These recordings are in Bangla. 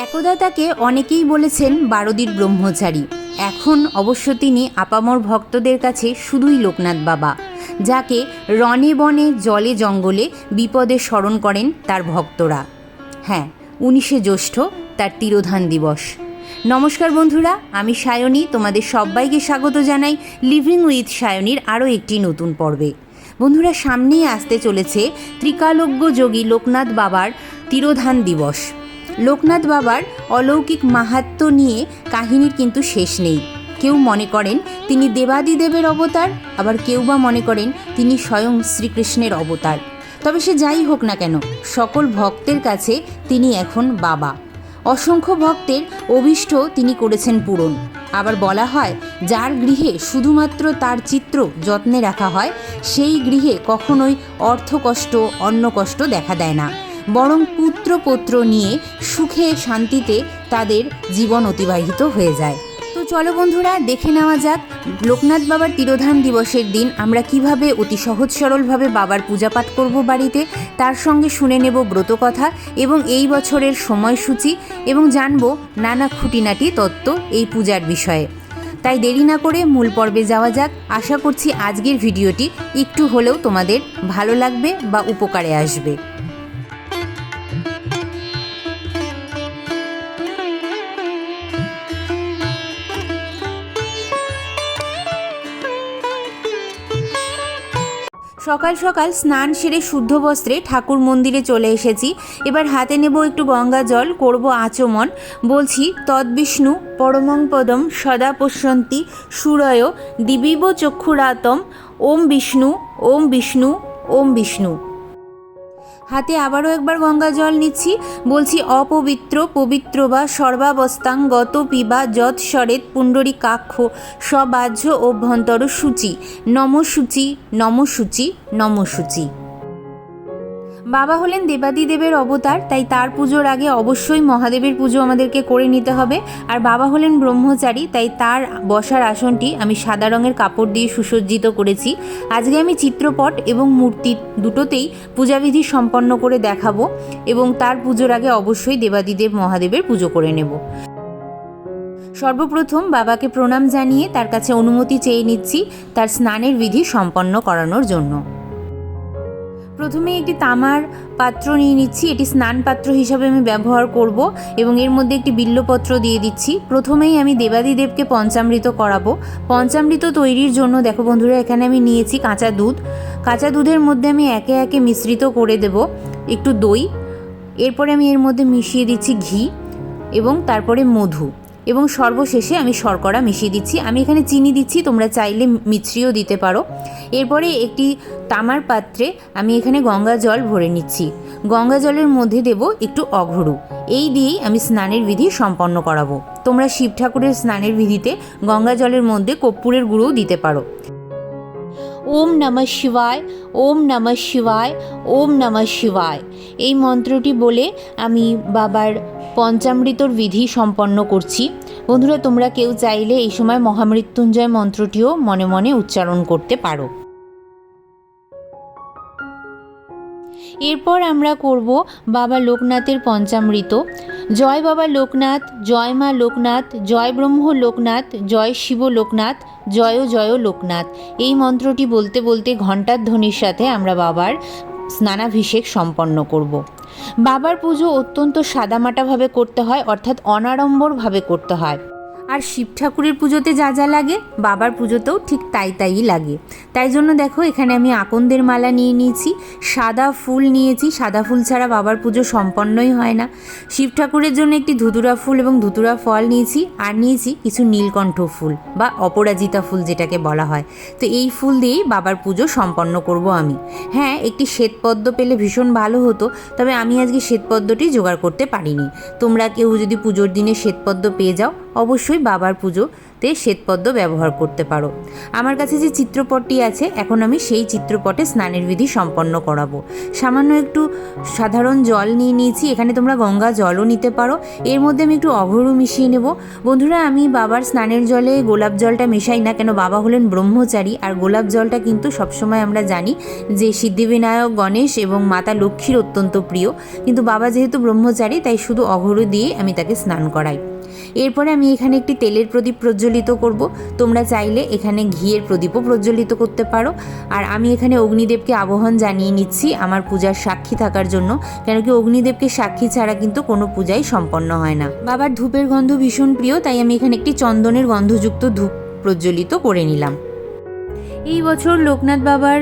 একদা তাকে অনেকেই বলেছেন বারদির ব্রহ্মচারী। এখন অবশ্য তিনি আপামর ভক্তদের কাছে শুধুই লোকনাথ বাবা, যাকে রনে বনে, জলে জঙ্গলে বিপদে স্মরণ করেন তার ভক্তরা। হ্যাঁ উনিশে জ্যৈষ্ঠ তার তিরোধান দিবস। নমস্কার বন্ধুরা, আমি সায়নী, তোমাদের সবাইকে স্বাগত জানাই লিভিং উইথ সায়নীর আরও একটি নতুন পর্বে। বন্ধুরা, সামনেই আসতে চলেছে ত্রিকালজ্ঞ যোগী লোকনাথ বাবার তিরোধান দিবস। লোকনাথ বাবার অলৌকিক মাহাত্ম্য নিয়ে কাহিনীর কিন্তু শেষ নেই। কেউ মনে করেন তিনি দেবাদিদেবের অবতার, আবার কেউ বা মনে করেন তিনি স্বয়ং শ্রীকৃষ্ণের অবতার। তবে সে যাই হোক না কেন, সকল ভক্তের কাছে তিনি এখন বাবা। অসংখ্য ভক্তের অভিষ্ট তিনি করেছেন পূরণ। আবার বলা হয়, যার গৃহে শুধুমাত্র তার চিত্র যত্নে রাখা হয়, সেই গৃহে কখনোই অর্থকষ্ট অন্ন কষ্ট দেখা দেয় না। বরং পুত্র পৌত্র নিয়ে সুখে শান্তিতে তাদের জীবন অতিবাহিত হয়ে যায়। তো চলো বন্ধুরা, দেখে নেওয়া যাক লোকনাথ বাবার তিরোধান দিবসের দিন আমরা কীভাবে অতি সহজ সরলভাবে বাবার পূজাপাঠ করব বাড়িতে, তার সঙ্গে শুনে নেব ব্রতকথা এবং এই বছরের সময়সূচি এবং জানব নানা খুঁটিনাটি তত্ত্ব এই পূজার বিষয়ে। তাই দেরি না করে মূল পর্বে যাওয়া যাক। আশা করছি আজকের ভিডিওটি একটু হলেও তোমাদের ভালো লাগবে বা উপকারে আসবে। সকাল সকাল স্নান সেরে শুদ্ধ বস্ত্রে ঠাকুর মন্দিরে চলে এসেছি। এবার হাতে নেব একটু গঙ্গা জল, করব আচমন। বলছি তদ্বিষ্ণু পরমং পদম, সদা পশ্যন্তি, সুরয়, দিবিব চক্ষুরাতম, ওম বিষ্ণু ওম বিষ্ণু ওম বিষ্ণু। হাতে আবারও একবার গঙ্গা জল নিচ্ছি। বলছি অপবিত্র, পবিত্র বা সর্বাবস্থাং গত পিবা যৎ সরেত পুণ্ডরী কাক্ষ সবাহ্য অভ্যন্তর সূচি, নমসূচি নমসূচি নমসূচি। বাবা হলেন দেবাদিদেবের অবতার, তাই তার পুজোর আগে অবশ্যই মহাদেবের পুজো আমাদেরকে করে নিতে হবে। আর বাবা হলেন ব্রহ্মচারী, তাই তার বসার আসনটি আমি সাদা রঙের কাপড় দিয়ে সুসজ্জিত করেছি। আজকে আমি চিত্রপট এবং মূর্তি দুটোতেই পূজাবিধি সম্পন্ন করে দেখাবো এবং তার পুজোর আগে অবশ্যই দেবাদিদেব মহাদেবের পুজো করে নেব। সর্বপ্রথম বাবাকে প্রণাম জানিয়ে তার কাছে অনুমতি চেয়ে নিচ্ছি তার স্নানের বিধি সম্পন্ন করানোর জন্য। প্রথমে একটি তামার পাত্র নিয়ে নিচ্ছি, এটি স্নান পাত্র হিসাবে আমি ব্যবহার করব এবং এর মধ্যে একটি বিল্লপত্র দিয়ে দিচ্ছি। প্রথমেই আমি দেবাদিদেবকে পঞ্চামৃত করাবো। পঞ্চামৃত তৈরির জন্য, দেখো বন্ধুরা, এখানে আমি নিয়েছি কাঁচা দুধ। কাঁচা দুধের মধ্যে আমি একে একে মিশ্রিত করে দেব, একটু দই। এরপরে আমি এর মধ্যে মিশিয়ে দিচ্ছি ঘি এবং তারপরে মধু। এবং সর্বশেষে আমি শর্করা মিশিয়ে দিচ্ছি। আমি এখানে চিনি দিচ্ছি, তোমরা চাইলে মিছরিও দিতে পারো। এরপরে একটি তামার পাত্রে আমি এখানে গঙ্গা জল ভরে নিচ্ছি। গঙ্গা জলের মধ্যে দেব একটু অঘরু। এই দিয়েই আমি স্নানের বিধি সম্পন্ন করাবো। তোমরা শিব ঠাকুরের স্নানের বিধিতে গঙ্গা জলের মধ্যে কর্পূরের গুঁড়োও দিতে পারো। ওম নমঃ শিবায়, ওম নমঃ শিবায়, ওম নমঃ শিবায়। এই মন্ত্রটি বলে আমি বাবার পঞ্চামৃতর বিধি সম্পন্ন করছি। বন্ধুরা, তোমরা কেউ চাইলে এই সময় মহামৃত্যুঞ্জয় মন্ত্রটিও মনে মনে উচ্চারণ করতে পারো। এরপর আমরা করব বাবা লোকনাথের পঞ্চামৃত। জয় বাবা লোকনাথ, জয় মা লোকনাথ, জয় ব্রহ্ম লোকনাথ, জয় শিব লোকনাথ, জয় জয় লোকনাথ। এই মন্ত্রটি বলতে বলতে ঘণ্টার ধ্বনির সাথে আমরা বাবার স্নানাভিষেক সম্পন্ন করব। বাবার পুজো অত্যন্ত সাদামাটাভাবে করতে হয় অর্থাৎ অনাড়ম্বরভাবে করতে হয় আর শিব ঠাকুরের পুজোতে যা যা লাগে, বাবার পুজোতেও ঠিক তাই তাই লাগে। তাই জন্য দেখো, এখানে আমি আকন্দের মালা নিয়ে নিয়েছি, সাদা ফুল নিয়েছি, সাদা ফুল ছাড়া বাবার পুজো সম্পন্নই হয় না। শিব ঠাকুরের জন্য একটি ধুতুরা ফুল এবং ধুতুরা ফল নিয়েছি, আর নিয়েছি কিছু নীলকণ্ঠ ফুল, বা অপরাজিতা ফুল যেটাকে বলা হয়। তো এই ফুল দিয়েই বাবার পুজো সম্পন্ন করব আমি। হ্যাঁ একটি শ্বেতপদ্ম পেলে ভীষণ ভালো হতো, তবে আমি আজকে শ্বেতপদ্মটি জোগাড় করতে পারিনি। তোমরা কেউ যদি পুজোর দিনে শ্বেতপদ্ম পেয়ে যাও, অবশ্যই বাবার পুজোতে শ্বেতপদ্ম ব্যবহার করতে পারো। আমার কাছে যে চিত্রপটটি আছে, এখন আমি সেই চিত্রপটে স্নানের বিধি সম্পন্ন করাবো। সামান্য একটু সাধারণ জল নিয়ে নিয়েছি, এখানে তোমরা গঙ্গা জলও নিতে পারো। এর মধ্যে আমি একটু অঘরু মিশিয়ে নেব। বন্ধুরা, আমি বাবার স্নানের জলে গোলাপ জলটা মেশাই না কেন, বাবা হলেন ব্রহ্মচারী, আর গোলাপ জলটা কিন্তু সবসময় আমরা জানি যে সিদ্ধিবিনায়ক, গণেশ এবং মাতা লক্ষ্মীর অত্যন্ত প্রিয়। কিন্তু বাবা যেহেতু ব্রহ্মচারী, তাই শুধু অঘরু দিয়ে আমি তাকে স্নান করাই। এরপরে আমি এখানে একটি তেলের প্রদীপ প্রজ্বলিত করব। তোমরা চাইলে এখানে ঘিয়ের প্রদীপও প্রজ্বলিত করতে পারো। আর আমি এখানে অগ্নিদেবকে আবহন জানিয়ে নিচ্ছি আমার পূজার সাক্ষী থাকার জন্য। কেন কি অগ্নিদেবকে সাক্ষী ছাড়া কিন্তু কোনো পূজাই সম্পন্ন হয় না। বাবার ধূপের গন্ধ ভীষণ প্রিয়, তাই আমি এখানে একটি চন্দনের গন্ধযুক্ত ধূপ প্রজ্বলিত করে নিলাম। এই বছর লোকনাথ বাবার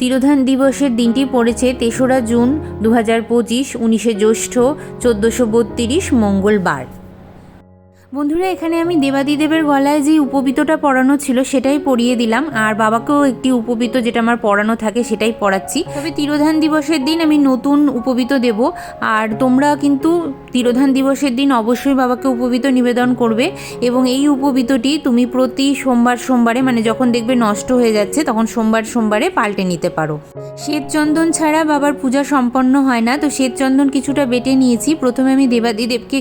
তিরোধান দিবসের দিনটি পড়েছে তেসরা জুন দু হাজার পঁচিশ, উনিশে জ্যৈষ্ঠ, চোদ্দোশো বত্রিশ, মঙ্গলবার। বন্ধুরা, এখানে আমি দেবাদিদেবের গলায় যে উপবিতটা পরানো ছিল সেটাই পরিয়ে দিলাম। আর বাবাকেও একটি উপবিত যেটা আমার পরানো থাকে সেটাই পরাচ্ছি। তবে তিরোধান দিবসের দিন আমি নতুন উপবিত দেব। আর তোমরা কিন্তু তিরোধান দিবসের দিন অবশ্যই বাবাকে উপবিত নিবেদন করবে। এবং এই উপবিতটি তুমি প্রতি সোমবার সোমবারে মানে যখন দেখবে নষ্ট হয়ে যাচ্ছে, তখন সোমবার সোমবারে পাল্টে নিতে পারো। শ্বেতচন্দন ছাড়া বাবার পূজা সম্পন্ন হয় না, তো শ্বেতচন্দন কিছুটা বেটে নিয়েছি। প্রথমে আমি দেবাদিদেবকে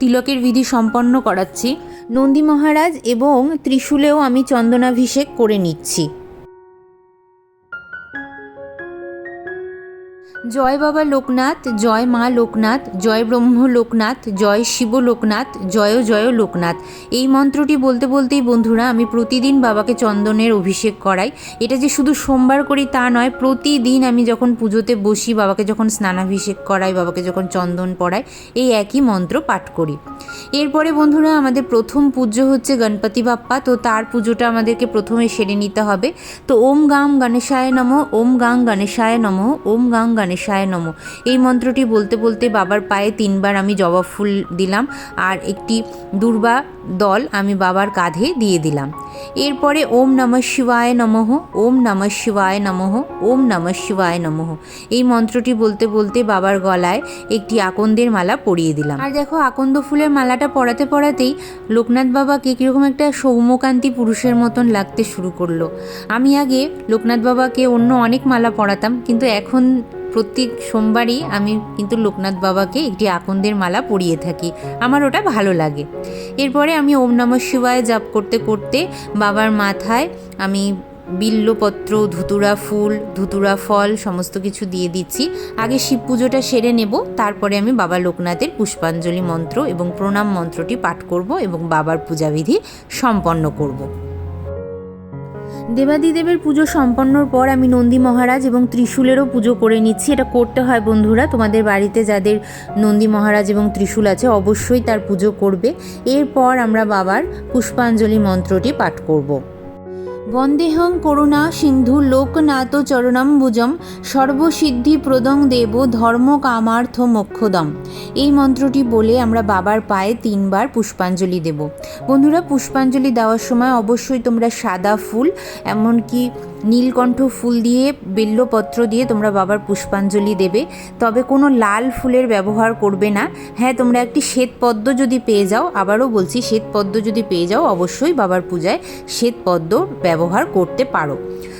তিলকের বিধি সম্পন্ন করাচ্ছি। নন্দী মহারাজ এবং ত্রিশূলেও আমি চন্দনাভিষেক করে নিচ্ছি। জয় বাবা লোকনাথ, জয় মা লোকনাথ, জয় ব্রহ্ম লোকনাথ, জয় শিব লোকনাথ, জয় জয় লোকনাথ। এই মন্ত্রটি বলতে বলতেই বন্ধুরা, আমি প্রতিদিন বাবাকে চন্দনের অভিষেক করাই। এটা যে শুধু সোমবার করি তা নয়, প্রতিদিন আমি যখন পুজোতে বসি, বাবাকে যখন স্নানাভিষেক করাই, বাবাকে যখন চন্দন পড়াই, এই একই মন্ত্র পাঠ করি। এরপরে বন্ধুরা, আমাদের প্রথম পূজ্য হচ্ছে গণপতি বাপ্পা, তো তার পুজোটা আমাদেরকে প্রথমে সেরে নিতে হবে। তো ওম গাং গণেশায় নম, ওম গাং গণেশায় নম, ওম গাং গণেশায় নম। এই মন্ত্রটি বলতে বলতে বাবার পায়ে তিনবার আমি জবা ফুল দিলাম আর একটি দুর্বা দল আমি বাবার কাঁধে দিয়ে দিলাম। এরপরে ওম নমঃ শিবায় নমঃ, ওম নমঃ শিবায় নমঃ, ওম নমঃ শিবায় নমঃ। এই মন্ত্রটি বলতে বলতে বাবার গলায় একটি আকন্দের মালা পরিয়ে দিলাম। আর দেখো, আকন্দ ফুলের মালাটা পরাতে পরাতেই লোকনাথ বাবাকে কীরকম একটা সৌম্যকান্তি পুরুষের মতন লাগতে শুরু করল। আমি আগে লোকনাথ বাবাকে অন্য অনেক মালা পরাতাম, কিন্তু এখন প্রত্যেক সোমবারই আমি কিন্তু লোকনাথ বাবাকে একটি আকন্দের মালা পরিয়ে থাকি। আমার ওটা ভালো লাগে। এরপরে আমি ওম নমঃ শিবায় জাপ করতে করতে বাবার মাথায় আমি বিল্লপত্র, ধুতুরা ফুল, ধুতুরা ফল সমস্ত কিছু দিয়ে দিচ্ছি। আগে শিব পুজোটা সেরে নেব, তারপরে আমি বাবা লোকনাথের পুষ্পাঞ্জলি মন্ত্র এবং প্রণাম মন্ত্রটি পাঠ করব এবং বাবার পূজাবিধি সম্পন্ন করব। দেবাদিদেবের পুজো সম্পন্নর পর আমি নন্দী মহারাজ এবং ত্রিশূলেরও পুজো করে নিচ্ছি। এটা করতে হয় বন্ধুরা, তোমাদের বাড়িতে যাদের নন্দী মহারাজ এবং ত্রিশূল আছে অবশ্যই তার পুজো করবে। এরপর আমরা বাবার পুষ্পাঞ্জলি মন্ত্রটি পাঠ করব। বন্দেহং করুণা সিন্ধু লোকনাথ চরণাম্বুজম সর্বসিদ্ধি প্রদং দেব ধর্ম কামার্থ মোক্ষদম। এই মন্ত্রটি বলে আমরা বাবার পায়ে তিনবার পুষ্পাঞ্জলি দেব। বন্ধুরা, পুষ্পাঞ্জলি দেওয়ার সময় অবশ্যই তোমরা সাদা ফুল, এমনকি নীলকণ্ঠ ফুল দিয়ে, বেল্লপত্র দিয়ে তোমরা বাবার পুষ্পাঞ্জলি দেবে। তবে কোনো লাল ফুলের ব্যবহার করবে না। হ্যাঁ তোমরা একটি শ্বেতপদ্ম যদি পেয়ে যাও, আবারও বলছি, শ্বেতপদ্ম যদি পেয়ে যাও, অবশ্যই বাবার পূজায় শ্বেতপদ্ম ব্যবহার করতে পারো।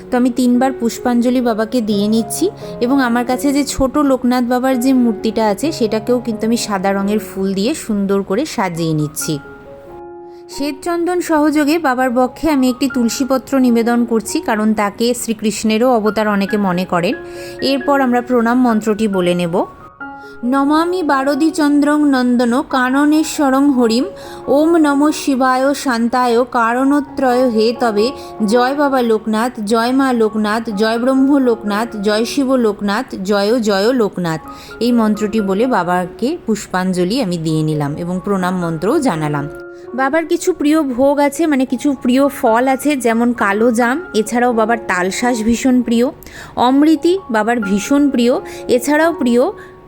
তো আমি তিনবার পুষ্পাঞ্জলি বাবাকে দিয়ে নিচ্ছি এবং আমার কাছে যে ছোট লোকনাথ বাবার যে মূর্তিটা আছে, সেটাকেও কিন্তু আমি সাদা রঙের ফুল দিয়ে সুন্দর করে সাজিয়ে নিচ্ছি। শ্বেতচন্দন সহযোগে বাবার পক্ষে আমি একটি তুলসীপত্র নিবেদন করছি, কারণ তাকে শ্রীকৃষ্ণেরও অবতার অনেকে মনে করেন। এরপর আমরা প্রণাম মন্ত্রটি বলে নেব। নমামি বারদি চন্দ্রং নন্দন কাননেশ্বরং হরিম। ওম নম শিবায় শান্তায় কারণত্রয় হে তবে। জয় বাবা লোকনাথ, জয় মা লোকনাথ, জয় ব্রহ্ম লোকনাথ, জয় শিব লোকনাথ জয় জয় লোকনাথ। এই মন্ত্রটি বলে বাবাকে পুষ্পাঞ্জলি আমি দিয়ে নিলাম এবং প্রণাম মন্ত্রও জানালাম। বাবার কিছু প্রিয় ভোগ আছে মানে কিছু প্রিয় ফল আছে, যেমন কালো জাম, এছাড়াও বাবার তালশাঁস ভীষণ প্রিয়। অমৃতি, বাবার ভীষণ প্রিয়। এছাড়াও প্রিয়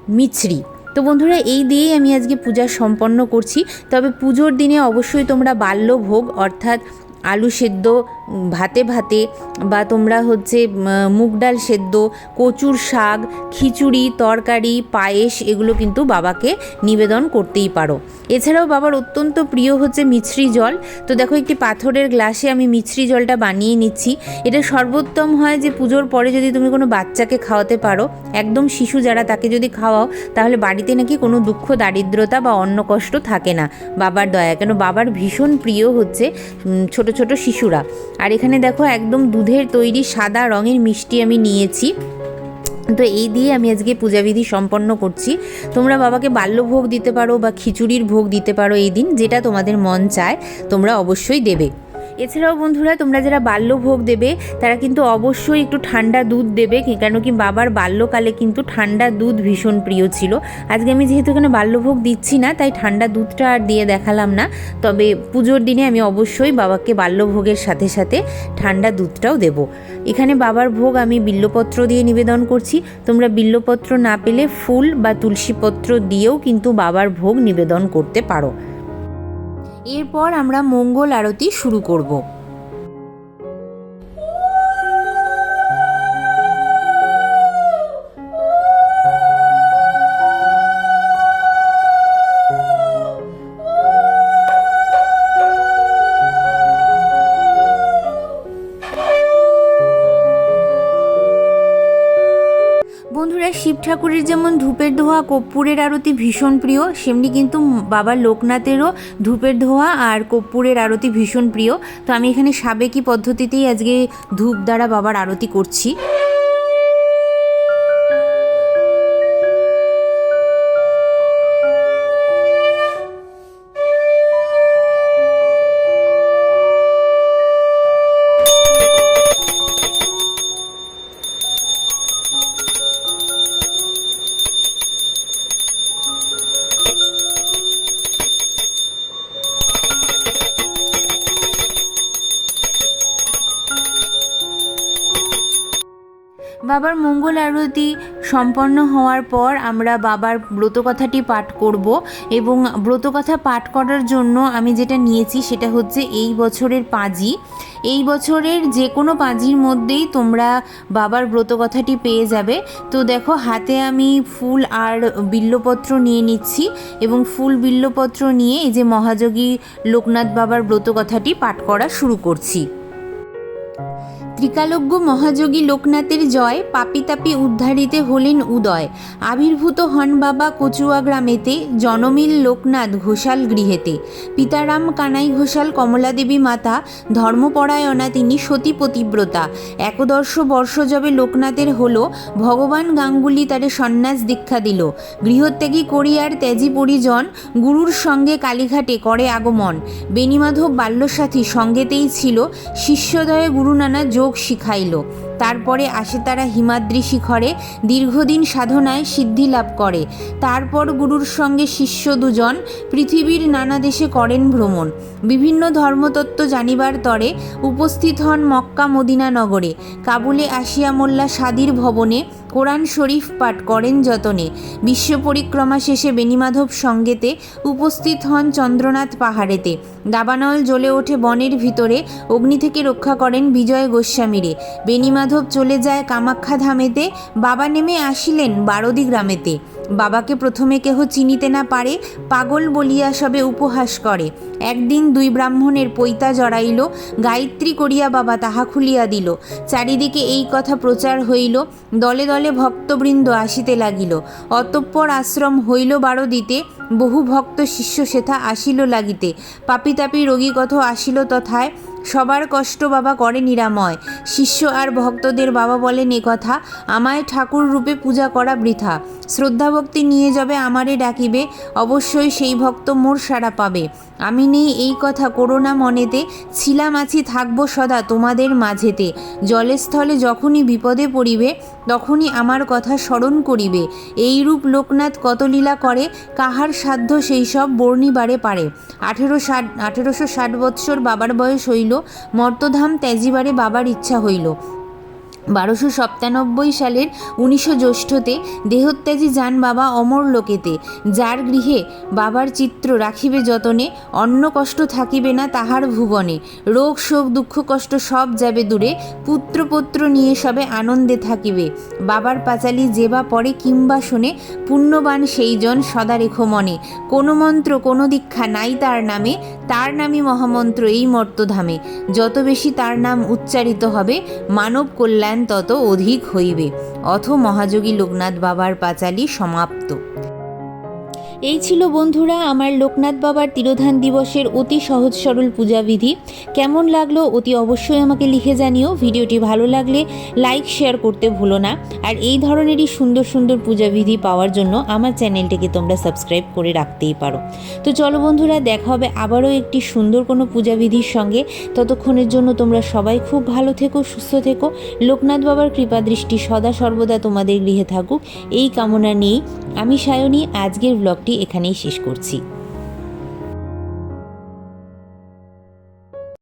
মিছরি। তো বন্ধুরা, এই দিয়েই আমি আজকে পূজা সম্পন্ন করছি। তবে পুজোর দিনে অবশ্যই তোমরা বাল্যভোগ, অর্থাৎ আলু সেদ্ধ ভাতে ভাতে বা তোমরা হচ্ছে মুগ ডাল সেদ্ধ, কচুর শাক, খিচুড়ি, তরকারি, পায়েস এগুলো কিন্তু বাবাকে নিবেদন করতেই পারো। এছাড়াও বাবার অত্যন্ত প্রিয় হচ্ছে মিছরি জল। তো দেখো একটি পাথরের গ্লাসে আমি মিছরি জলটা বানিয়ে নিচ্ছি। এটা সর্বোত্তম হয় যে পুজোর পরে যদি তুমি কোনো বাচ্চাকে খাওয়াতে পারো, একদম শিশু যারা তাকে যদি খাওয়াও, তাহলে বাড়িতে নাকি কোনো দুঃখ, দারিদ্রতা বা অন্ন কষ্ট থাকে না। বাবার দয়া, কেন বাবার ভীষণ প্রিয় হচ্ছে ছোট ছোট শিশুরা। আর এখানে দেখো একদম দুধের তৈরি সাদা রঙের মিষ্টি আমি নিয়েছি। তো এই দিয়ে আমি আজকে পূজাবিধি সম্পন্ন করছি। তোমরা বাবাকে বাল্যভোগ দিতে পারো বা খিচুড়ির ভোগ দিতে পারো এই দিন, যেটা তোমাদের মন চায়, তোমরা অবশ্যই দেবে। এছাড়াও বন্ধুরা, তোমরা যারা বাল্যভোগ দেবে, তারা কিন্তু অবশ্যই একটু ঠান্ডা দুধ দেবে কেন কি বাবার বাল্যকালে কিন্তু ঠান্ডা দুধ ভীষণ প্রিয় ছিল। আজকে আমি যেহেতু এখানে বাল্যভোগ দিচ্ছি না, তাই ঠান্ডা দুধটা আর দিয়ে দেখালাম না। তবে পুজোর দিনে আমি অবশ্যই বাবাকে বাল্যভোগের সাথে সাথে ঠান্ডা দুধটাও দেব। এখানে বাবার ভোগ আমি বিল্লপত্র দিয়ে নিবেদন করছি। তোমরা বিল্লপত্র না পেলে ফুল বা তুলসীপত্র দিয়েও কিন্তু বাবার ভোগ নিবেদন করতে পারো। এরপর আমরা মঙ্গল আরতি শুরু করব। ঠাকুরের যেমন ধূপের ধোয়া, কর্পূরের আরতি ভীষণ প্রিয়, সেমনি কিন্তু বাবা লোকনাথেরও ধূপের ধোয়া আর কর্পূরের আরতি ভীষণ প্রিয়। তো আমি এখানে সাবেকি পদ্ধতিতেই আজকে ধূপ দ্বারা বাবার আরতি করছি। বাবার মঙ্গল আরতি সম্পন্ন হওয়ার পর আমরা বাবার ব্রতকথাটি পাঠ করব এবং ব্রতকথা পাঠ করার জন্য আমি যেটা নিয়েছি সেটা হচ্ছে এই বছরের পাঁজি। এই বছরের যে কোনো পাঁজির মধ্যেই তোমরা বাবার ব্রতকথাটি পেয়ে যাবে। তো দেখো, হাতে আমি ফুল আর বিল্লপত্র নিয়ে নিচ্ছি এবং ফুল, বিল্লপত্র নিয়ে এই যে মহাযোগী লোকনাথ বাবার ব্রতকথাটি পাঠ করা শুরু করছি। ত্রিকালজ্ঞ মহাযোগী লোকনাথের জয় পাপি তাপি উদ্ধারিতে হলেন উদয়। আবির্ভূত হন বাবা কচুয়া গ্রামেতে, জনমিল লোকনাথ ঘোষাল গৃহেতে। পিতারাম কানাই ঘোষাল কমলাদেবী মাতা, ধর্মপরায়ণা তিনি সতী পতিব্রতা। একদর্শ বর্ষ যবে লোকনাথের হলো, ভগবান গাঙ্গুলি তারে সন্ন্যাস দীক্ষা দিল। গৃহত্যাগী করিয়ার ত্যাজি পরিজন গুরুর সঙ্গে কালীঘাটে করে আগমন। বেণীমাধব বাল্যসাথী সঙ্গেতেই ছিল শিষ্যদয়ে গুরুনানা যোগ শিখাইল। তারপরে আসে তারা হিমাদ্রি শিখরে দীর্ঘদিন সাধনায় সিদ্ধি লাভ করে। তারপর গুরুর সঙ্গে শিষ্য দুজন পৃথিবীর নানা দেশে করেন ভ্রমণ। বিভিন্ন ধর্মতত্ত্ব জানিবার তরে উপস্থিত হন মক্কা মদিনা নগরে। কাবুলে আসিয়া মোল্লা সাদির ভবনে কোরআন শরীফ পাঠ করেন যতনে। বিশ্ব পরিক্রমা শেষে বেণীমাধব সঙ্গেতে উপস্থিত হন চন্দ্রনাথ পাহাড়েতে। দাবানল জ্বলে ওঠে বনের ভিতরে, অগ্নি থেকে রক্ষা করেন বিজয় গোস্বামীরে। বেণীমাধব চলে যায় কামাখ্যা ধামেতে। বাবা নেমে আসিলেন বারদি গ্রামেতে। বাবাকে প্রথমে কেহ চিনিতে না পারে, পাগল বলিয়া সবে উপহাস করে। একদিন দুই ব্রাহ্মণের পৈতা জড়াইল, গায়ত্রী করিয়া বাবা তাহা খুলিয়া দিল। চারিদিকে এই কথা প্রচার হইল, দলে দলে ভক্তবৃন্দ আসিতে লাগিল। অতঃপর আশ্রম হইল বারো দিতে বহু ভক্ত শিষ্য সেথা আসিল লাগিতে। পাপি তাপি রোগী কত আসিল তথায় সবার কষ্ট বাবা করে নিরাময়। শিষ্য আর ভক্তদের বাবা বলেন কথা, আমায় ঠাকুর রূপে পূজা করা বৃথা। শ্রদ্ধাভক্তি নিয়ে যাবে আমারে ডাকিবে, অবশ্যই সেই ভক্ত মোর সাড়া পাবে। আমি নেই এই কথা করোনা মনেতে, ছিলাম আছি থাকব সদা তোমাদের মাঝেতে। জলে স্থলে যখনই বিপদে পড়িবে, তখনই আমার কথা স্মরণ করিবে। এইরূপ লোকনাথ কত লীলা করে, কাহার সাধ্য সেই সব বর্ণিবারে পারে। আঠেরো ষাট, আঠেরোশো ষাট বৎসর বাবার বয়স হইল মর্তধাম ত্যাজিবারে বাবার ইচ্ছা হইল। বারোশো সপ্তানব্বই সালের উনিশশো জ্যৈষ্ঠতে দেহত্যাজী যান বাবা অমর লোকেতে, যার গৃহে বাবার চিত্র রাখিবে যতনে, অন্ন কষ্ট থাকিবে না তাহার ভুবনে। রোগ, শোক, দুঃখ, কষ্ট সব যাবে দূরে, পুত্রপত্র নিয়ে সবে আনন্দে থাকিবে। বাবার পাঁচালি যেবা পরে কিংবা শোনে, পুণ্যবান সেইজন সদা রেখো মনে। কোনো মন্ত্র, কোনো দীক্ষা নাই তার নামে, তার নামই মহামন্ত্র এই মর্তধামে। যত বেশি তার নাম উচ্চারিত হবে, মানব কল্যাণ তত অধিক হইবে। অথ মহাযোগী লোকনাথ বাবার পাঁচালি সমাপ্ত। এই ছিল বন্ধুরা আমার লোকনাথ বাবার তিরোধান দিবসের অতি সহজ সরল পূজাবিধি কেমন লাগল অতি অবশ্যই আমাকে লিখে জানিও। ভিডিওটি ভালো লাগলে লাইক শেয়ার করতে ভুলো না। আর এই ধরনেরই সুন্দর সুন্দর পূজাবিধি পাওয়ার জন্য আমার চ্যানেলটিকে তোমরা সাবস্ক্রাইব করে রাখতেই পারো। তো চলো বন্ধুরা, দেখা হবে আবারও একটি সুন্দর কোনো পূজাবিধির সঙ্গে। ততক্ষণের জন্য তোমরা সবাই খুব ভালো থেকো, সুস্থ থেকো। লোকনাথ বাবার কৃপা দৃষ্টি সদা সর্বদা তোমাদের গৃহে থাকুক। এই কামনা নিয়েই আমি সায়নী। আজকের ব্লগটি এখানেই শেষ করছি।